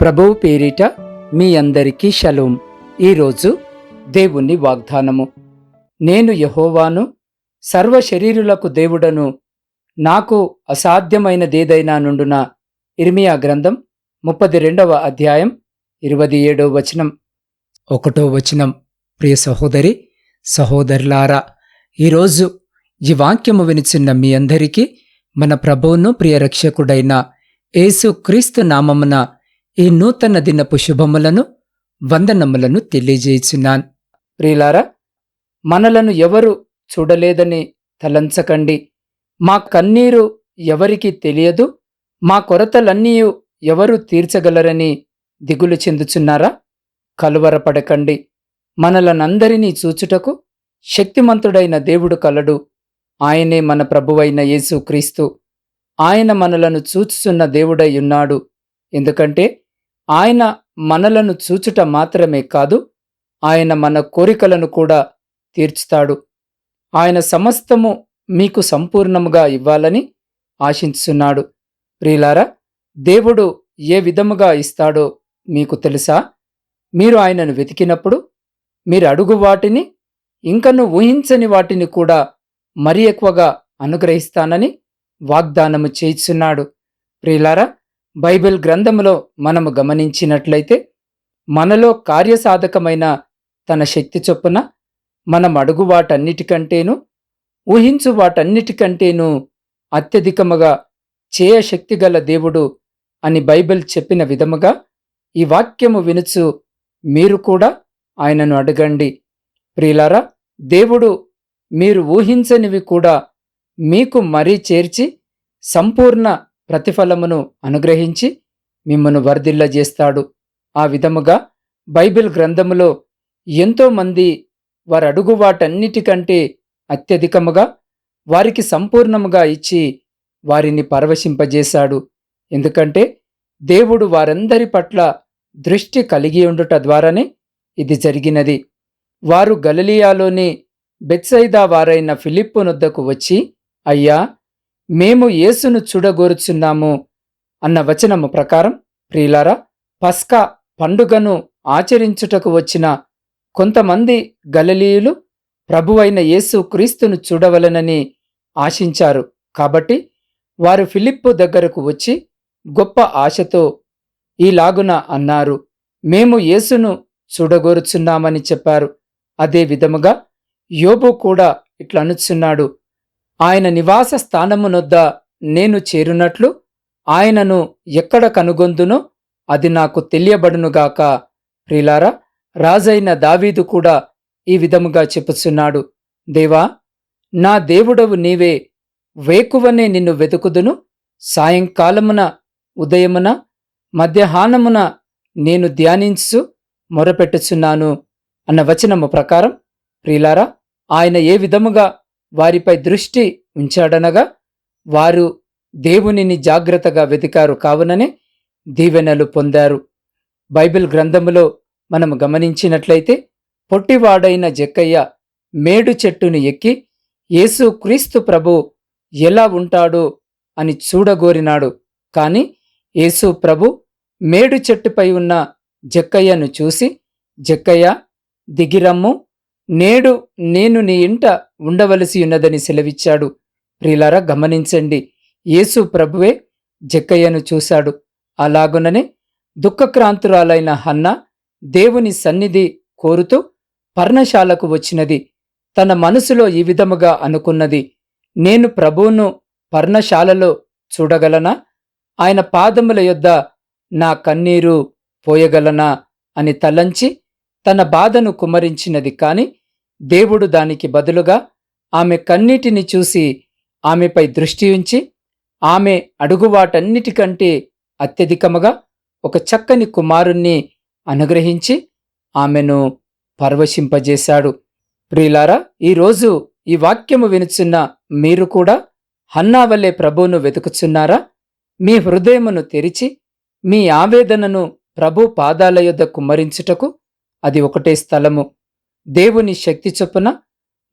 ప్రభువు పేరిట మీ అందరికీ షలోం. ఈరోజు దేవుని వాగ్దానము. నేను యహోవాను సర్వ శరీరులకు దేవుడను నాకు అసాధ్యమైనదేదైనా నుండున? ఇర్మియా గ్రంథం ముప్పది రెండవ అధ్యాయం ఇరవై ఏడవ వచనం. ఒకటో వచనం. ప్రియ సహోదరి సహోదరులారా ఈరోజు ఈ వాక్యము వినిచిన్న మీ అందరికీ మన ప్రభువును ప్రియ రక్షకుడైన యేసు క్రీస్తు నామమున ఈ నూతన దినపు శుభములను వందనములను తెలియజేయుచున్నాను. ప్రియులారా మనలను ఎవరు చూడలేదని తలంచకండి. మా కన్నీరు ఎవరికి తెలియదు మా కొరతలన్నీ ఎవరు తీర్చగలరని దిగులు చెందుచున్నారా? కలువరపడకండి. మనలనందరినీ చూచుటకు శక్తిమంతుడైన దేవుడు కలడు. ఆయనే మన ప్రభువైన యేసు క్రీస్తు ఆయన మనలను చూచుచున్న దేవుడై ఉన్నాడు. ఎందుకంటే ఆయన మనలను చూచుట మాత్రమే కాదు ఆయన మన కోరికలను కూడా తీర్చుతాడు. ఆయన సమస్తము మీకు సంపూర్ణముగా ఇవ్వాలని ఆశించున్నాడు ప్రియులారా దేవుడు ఏ విధముగా ఇస్తాడో మీకు తెలుసా? మీరు ఆయనను వెతికినప్పుడు మీరు అడుగు వాటిని ఇంకను ఊహించని వాటిని కూడా మరి ఎక్కువగా అనుగ్రహిస్తానని వాగ్దానము చేయిస్తున్నాడు ప్రియులారా బైబిల్ గ్రంథములో మనము గమనించినట్లయితే మనలో కార్యసాధకమైన తన శక్తి చొప్పున మనం అడుగు వాటన్నిటికంటేను ఊహించు వాటన్నిటికంటేను అత్యధికముగా చేయ శక్తిగల దేవుడు అని బైబిల్ చెప్పిన విధముగా ఈ వాక్యము వినుచు మీరు కూడా ఆయనను అడగండి. ప్రియులారా దేవుడు మీరు ఊహించనివి కూడా మీకు మరీ చేర్చి సంపూర్ణ ప్రతిఫలమును అనుగ్రహించి మిమ్మను వర్ధిల్లజేస్తాడు ఆ విధముగా బైబిల్ గ్రంథములో ఎంతోమంది వారడుగు వారు అడుగు వాటన్నిటికంటే అత్యధికముగా వారికి సంపూర్ణముగా ఇచ్చి వారిని పరవశింపజేశాడు. ఎందుకంటే దేవుడు వారందరి పట్ల దృష్టి కలిగి ఉండుట ద్వారానే ఇది జరిగినది. వారు గలిలియాలోని బెత్సైదా వారైన ఫిలిప్పు నొద్దకు వచ్చి అయ్యా మేము యేసును చూడగోరుచున్నాము అన్న వచనము ప్రకారం ప్రియులారా పస్కా పండుగను ఆచరించుటకు వచ్చిన కొంతమంది గలలీయులు ప్రభువైన యేసు క్రీస్తును చూడవలనని ఆశించారు. కాబట్టి వారు ఫిలిప్పు దగ్గరకు వచ్చి గొప్ప ఆశతో ఈలాగున అన్నారు మేము యేసును చూడగోరుచున్నామని చెప్పారు. అదే విధముగా యోబు కూడా ఇట్లనుచున్నాడు. ఆయన నివాస స్థానమునొద్ద నేను చేరునట్లు ఆయనను ఎక్కడ కనుగొందునో అది నాకు తెలియబడునుగాక. ప్రిలారా రాజైన దావీదు కూడా ఈ విధముగా చెప్పుచున్నాడు. దేవా నా దేవుడవు నీవే వేకువనే నిన్ను వెతుకుదును. సాయంకాలమున ఉదయమున మధ్యాహ్నమున నేను ధ్యానించు మొరపెట్టుచున్నాను అన్న వచనము ప్రకారం ప్రిలారా ఆయన ఏ విధముగా వారిపై దృష్టి ఉంచాడనగా వారు దేవునిని జాగ్రత్తగా వెతికారు కావుననే దీవెనలు పొందారు. బైబిల్ గ్రంథములో మనం గమనించినట్లయితే పొట్టివాడైన జక్కయ్య మేడు చెట్టును ఎక్కి యేసు క్రీస్తు ప్రభు ఎలా ఉంటాడో అని చూడగోరినాడు. కాని యేసు ప్రభు మేడు చెట్టుపై ఉన్న జక్కయ్యను చూసి జక్కయ్య దిగిరమ్ము నేడు నేను నీ ఇంట ఉండవలసి ఉన్నదని సెలవిచ్చాడు. ప్రియులారా గమనించండి. యేసు ప్రభువే జక్కయ్యను చూశాడు. అలాగుననే దుఃఖక్రాంతురాలైన హన్న దేవుని సన్నిధి కోరుతూ పర్ణశాలకు వచ్చినది. తన మనసులో ఈ విధముగా అనుకున్నది. నేను ప్రభువును పర్ణశాలలో చూడగలనా? ఆయన పాదముల యొద్ద నా కన్నీరు పోయగలనా? అని తలంచి తన బాధను కుమరించినది. కాని దేవుడు దానికి బదులుగా ఆమె కన్నీటిని చూసి ఆమెపై దృష్టి ఉంచి ఆమె అడుగువాటన్నిటికంటే అత్యధికముగా ఒక చక్కని కుమారుణ్ణి అనుగ్రహించి ఆమెను పర్వశింపజేశాడు. ప్రియులారా ఈరోజు ఈ వాక్యము వినుచున్న మీరు కూడా హన్నావల్లే ప్రభువును వెతుకుచున్నారా? మీ హృదయమును తెరిచి మీ ఆవేదనను ప్రభు పాదాల యొద్ద కుమ్మరించుటకు అది ఒకటే స్థలము. దేవుని శక్తి చొప్పున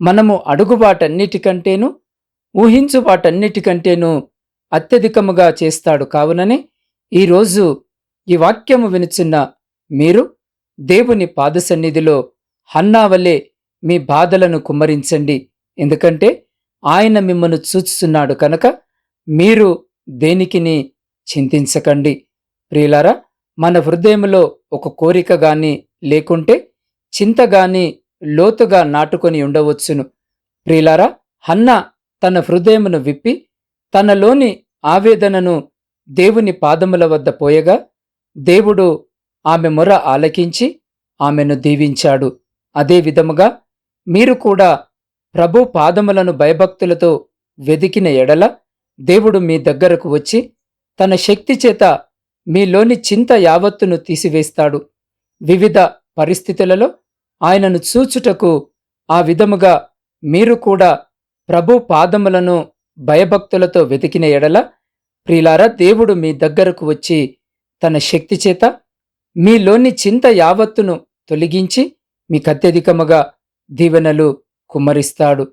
మనము అడుగు వాటన్నిటికంటేను ఊహించు వాటన్నిటికంటేనూ అత్యధికముగా చేస్తాడు. కావుననే ఈరోజు ఈ వాక్యము వినుచున్న మీరు దేవుని పాద సన్నిధిలో హన్నావలే మీ బాధలను కుమ్మరించండి. ఎందుకంటే ఆయన మిమ్మను చూచుతున్నాడు కనుక మీరు దేనికిని చింతించకండి. ప్రియులారా మన హృదయంలో ఒక కోరిక గాని లేకుంటే చింతగాని లోతుగా నాటుకొని ఉండవచ్చును. ప్రిలారా హన్న తన హృదయమును విప్పి తనలోని ఆవేదనను దేవుని పాదముల వద్ద పోయగా దేవుడు ఆమె మొర ఆలకించి ఆమెను దీవించాడు. అదే విధముగా మీరు కూడా ప్రభు పాదములను భయభక్తులతో వెదికిన ఎడల దేవుడు మీ దగ్గరకు వచ్చి తన శక్తి చేత మీలోని చింత యావత్తును తీసివేస్తాడు. వివిధ పరిస్థితులలో ఆయనను చూచుటకు ఆ విధముగా మీరు కూడా ప్రభు పాదములను భయభక్తులతో వెతికిన ఎడల ప్రియులారా దేవుడు మీ దగ్గరకు వచ్చి తన శక్తి చేత మీలోని చింత యావత్తును తొలగించి మీకత్యధికముగా దీవెనలు కుమ్మరిస్తాడు.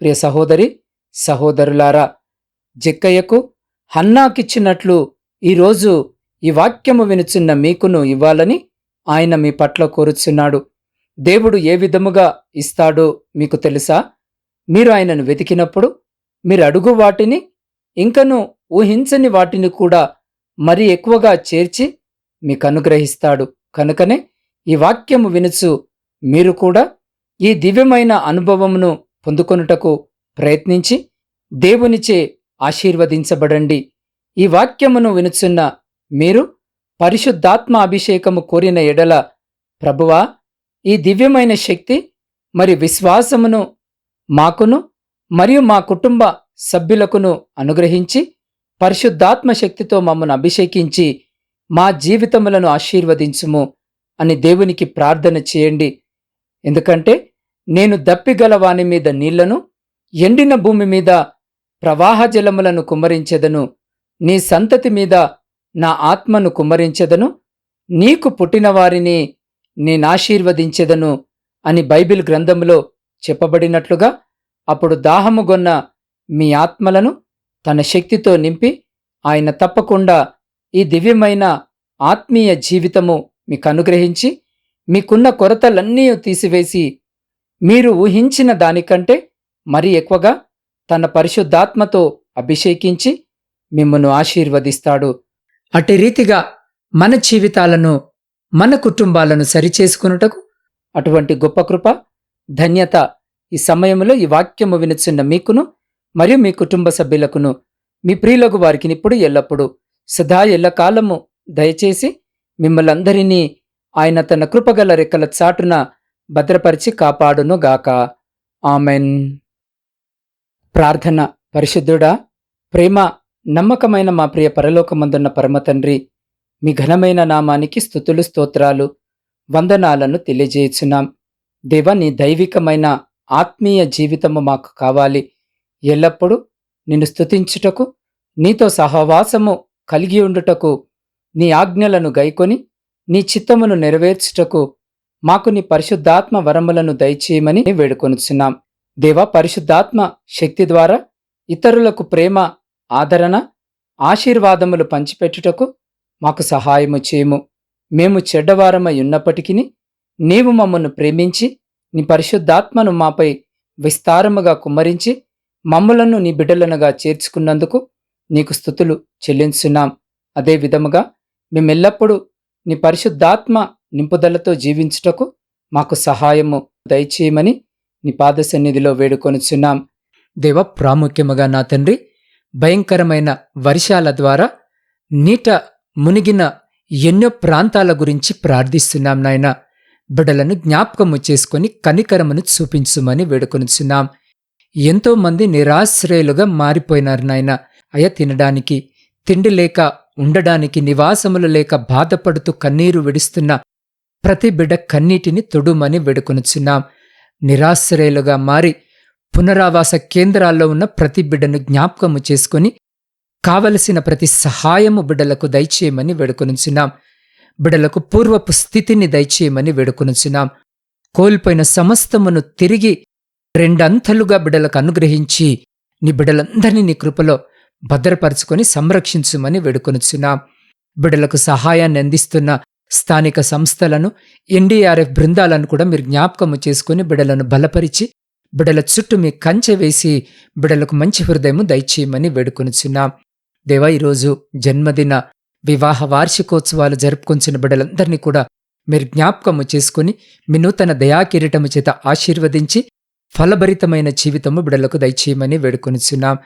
ప్రియ సహోదరి సహోదరులారా జక్కయ్యకు హన్నాకిచ్చినట్లు ఈరోజు ఈ వాక్యము వినుచున్న మీకును ఇవ్వాలని ఆయన మీ పట్ల కోరుచున్నాడు. దేవుడు ఏ విధముగా ఇస్తాడో మీకు తెలుసా? మీరు ఆయనను వెతికినప్పుడు మీరు అడుగు వాటిని ఇంకను ఊహించని వాటిని కూడా మరి ఎక్కువగా చేర్చి మీకు అనుగ్రహిస్తాడు. కనుకనే ఈ వాక్యము వినుచు మీరు కూడా ఈ దివ్యమైన అనుభవమును పొందుకొనుటకు ప్రయత్నించి దేవునిచే ఆశీర్వదించబడండి. ఈ వాక్యమును వినుచున్న మీరు పరిశుద్ధాత్మ అభిషేకము కోరిన ఎడల ప్రభువా ఈ దివ్యమైన శక్తి మరి విశ్వాసమును మాకును మరియు మా కుటుంబ సభ్యులకును అనుగ్రహించి పరిశుద్ధాత్మ శక్తితో మమ్మను అభిషేకించి మా జీవితములను ఆశీర్వదించుము అని దేవునికి ప్రార్థన చేయండి. ఎందుకంటే నేను దప్పిగల వాని మీద నీళ్ళను ఎండిన భూమి మీద ప్రవాహ జలములను కుమ్మరించెదను నీ సంతతి మీద నా ఆత్మను కుమ్మరించెదను నీకు పుట్టిన వారిని నేనాశీర్వదించెదను అని బైబిల్ గ్రంథంలో చెప్పబడినట్లుగా అప్పుడు దాహముగొన్న మీ ఆత్మలను తన శక్తితో నింపి ఆయన తప్పకుండా ఈ దివ్యమైన ఆత్మీయ జీవితము మీకు అనుగ్రహించి మీకున్న కొరతలన్నీ తీసివేసి మీరు ఊహించిన దానికంటే మరి ఎక్కువగా తన పరిశుద్ధాత్మతో అభిషేకించి మిమ్మను ఆశీర్వదిస్తాడు. అటు రీతిగా మన జీవితాలను మన కుటుంబాలను సరిచేసుకునుటకు అటువంటి గొప్ప కృప ధన్యత ఈ సమయంలో ఈ వాక్యము వినుచున్న మీకును మరియు మీ కుటుంబ సభ్యులకును మీ ప్రియులకు వారికి ఇప్పుడు ఎల్లప్పుడూ సదా ఎల్లకాలము దయచేసి మిమ్మలందరినీ ఆయన తన కృపగల రెక్కల చాటున భద్రపరిచి కాపాడును గాక ఆమెన్. ప్రార్థన పరిశుద్ధుడా ప్రేమ నమ్మకమైన మా ప్రియ పరలోకమందున్న పరమతండ్రి మీ ఘనమైన నామానికి స్థుతులు స్తోత్రాలు వందనాలను తెలియజేయుచున్నాం. దేవ నీ దైవికమైన ఆత్మీయ జీవితము మాకు కావాలి. ఎల్లప్పుడూ నిన్ను స్థుతించుటకు నీతో సహవాసము కలిగి ఉండుటకు నీ ఆజ్ఞలను గైకొని నీ చిత్తమును నెరవేర్చుటకు మాకు నీ పరిశుద్ధాత్మ వరములను దయచేయమని వేడుకొనుచున్నాం. దేవా పరిశుద్ధాత్మ శక్తి ద్వారా ఇతరులకు ప్రేమ ఆదరణ ఆశీర్వాదములు పంచిపెట్టుటకు మాకు సహాయము చేయము. మేము చెడ్డవారమై ఉన్నప్పటికీ నీవు మమ్మను ప్రేమించి నీ పరిశుద్ధాత్మను మాపై విస్తారముగా కుమ్మరించి మమ్మలను నీ బిడ్డలనుగా చేర్చుకున్నందుకు నీకు స్థుతులు చెల్లించున్నాం. అదే విధముగా మేమెల్లప్పుడూ నీ పరిశుద్ధాత్మ నింపుదలతో జీవించుటకు మాకు సహాయము దయచేయమని నీ పాద సన్నిధిలో వేడుకొనుచున్నాం. దేవ ప్రాముఖ్యముగా నా తండ్రి భయంకరమైన వర్షాల ద్వారా నీట మునిగిన ఎన్నో ప్రాంతాల గురించి ప్రార్థిస్తున్నాం నాయన. బిడలను జ్ఞాపకము చేసుకొని కనికరమును చూపించుమని వేడుకొనుచున్నాం. ఎంతో మంది నిరాశ్రయులుగా మారిపోయినారు నాయన. అయ తినడానికి తిండి లేక ఉండడానికి నివాసములు లేక బాధపడుతూ కన్నీరు విడుస్తున్న ప్రతి బిడ్డ కన్నీటిని తొడుమని వేడుకొనుచున్నాం. నిరాశ్రయులుగా మారి పునరావాస కేంద్రాల్లో ఉన్న ప్రతి బిడ్డను జ్ఞాపకము చేసుకొని కావలసిన ప్రతి సహాయము బిడ్డలకు దయచేయమని వేడుకొనుచున్నాం. బిడలకు పూర్వపు స్థితిని దయచేయమని వేడుకొనుచున్నాం. కోల్పోయిన సమస్తమును తిరిగి రెండంతలుగా బిడలకు అనుగ్రహించి నీ బిడలందరినీ నీ కృపలో భద్రపరచుకొని సంరక్షించుమని వేడుకొనుచున్నాం. బిడలకు సహాయాన్ని అందిస్తున్న స్థానిక సంస్థలను ఎన్డీఆర్ఎఫ్ బృందాలను కూడా మీరు జ్ఞాపకము చేసుకుని బిడలను బలపరిచి బిడల చుట్టూ మీ కంచె వేసి బిడలకు మంచి హృదయము దయచేయమని వేడుకొనుచున్నాం. దేవా ఈరోజు జన్మదిన వివాహ వార్షికోత్సవాలు జరుపుకొంచిన బిడ్డలందరినీ కూడా మీరు జ్ఞాపకము చేసుకుని మీ నూతన దయాకిరీటము చేత ఆశీర్వదించి ఫలభరితమైన జీవితము బిడలకు దయచేయమని వేడుకొనిచున్నాం.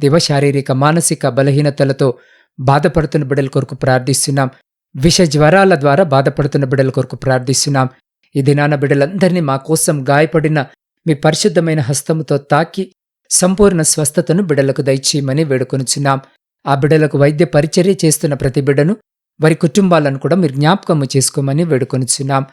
దివ శారీరక మానసిక బలహీనతలతో బాధపడుతున్న బిడ్డల కొరకు ప్రార్థిస్తున్నాం. విష జ్వరాల ద్వారా బాధపడుతున్న బిడ్డల కొరకు ప్రార్థిస్తున్నాం. ఈ దినాన బిడ్డలందరినీ మా కోసం గాయపడిన మీ పరిశుద్ధమైన హస్తముతో తాకి సంపూర్ణ స్వస్థతను బిడలకు దయచేయమని వేడుకొనిచున్నాం. ఆ బిడ్డలకు వైద్య పరిచర్య చేస్తున్న ప్రతి బిడ్డను వారి కుటుంబాలను కూడా మీరు జ్ఞాపకము చేసుకోమని వేడుకొనిచున్నాం.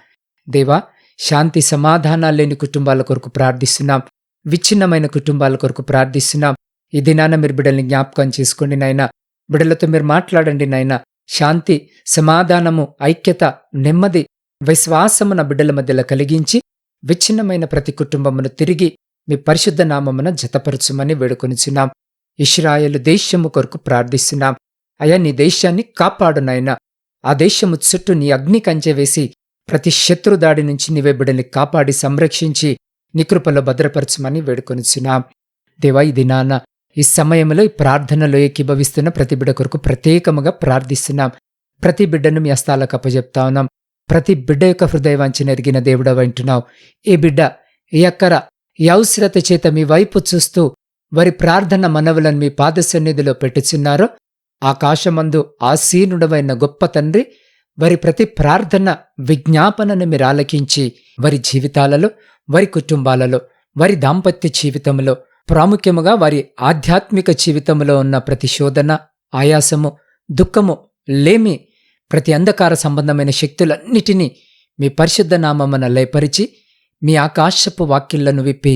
దేవా శాంతి సమాధానాలు లేని కుటుంబాల కొరకు ప్రార్థిస్తున్నాం. విచ్ఛిన్నమైన కుటుంబాల కొరకు ప్రార్థిస్తున్నాం. ఈ దినాన మీరు బిడ్డల్ని జ్ఞాపకం చేసుకోండి నాయన. బిడ్డలతో మీరు మాట్లాడండి నాయన. శాంతి సమాధానము ఐక్యత నెమ్మది విశ్వాసము నా బిడ్డల మధ్యలో కలిగించి విచ్ఛిన్నమైన ప్రతి కుటుంబమును తిరిగి మీ పరిశుద్ధ నామమున జతపరచుమని వేడుకొనిచున్నాం. ఇస్రాయేలు దేశము కొరకు ప్రార్థిస్తున్నాం. అయా నీ దేశాన్ని కాపాడు నాయనా. ఆ దేశము చుట్టూ నీ అగ్ని కంచె వేసి ప్రతి శత్రు దాడి నుంచి నీవే బిడ్డల్ని కాపాడి సంరక్షించి నికృపలో భద్రపరచమని వేడుకొనిచున్నాం. దేవా ఈ దినాన ఈ సమయంలో ఈ ప్రార్థనలో ఏకీభవిస్తున్న ప్రతి బిడ్డ కొరకు ప్రత్యేకముగా ప్రార్థిస్తున్నాం. ప్రతి బిడ్డను మీ అస్తాలకు అప్పజెప్తా ఉన్నాం. ప్రతి బిడ్డ యొక్క హృదయవాంఛన ఎరిగిన దేవుడ వింటున్నావు ఈ బిడ్డ ఈ అక్కర ఈ అవసరత చేత మీ వైపు చూస్తూ వారి ప్రార్థన మనవులను మీ పాద సన్నిధిలో పెట్టుచున్నారో ఆకాశమందు ఆసీనుడవైన గొప్ప తండ్రి వారి ప్రతి ప్రార్థన విజ్ఞాపనను మీరు ఆలకించి వారి జీవితాలలో వారి కుటుంబాలలో వారి దాంపత్య జీవితంలో ప్రాముఖ్యముగా వారి ఆధ్యాత్మిక జీవితంలో ఉన్న ప్రతి శోధన ఆయాసము దుఃఖము లేమి ప్రతి అంధకార సంబంధమైన శక్తులన్నిటినీ మీ పరిశుద్ధ నామమున లయపరిచి మీ ఆకాశపు వాక్యులను విప్పి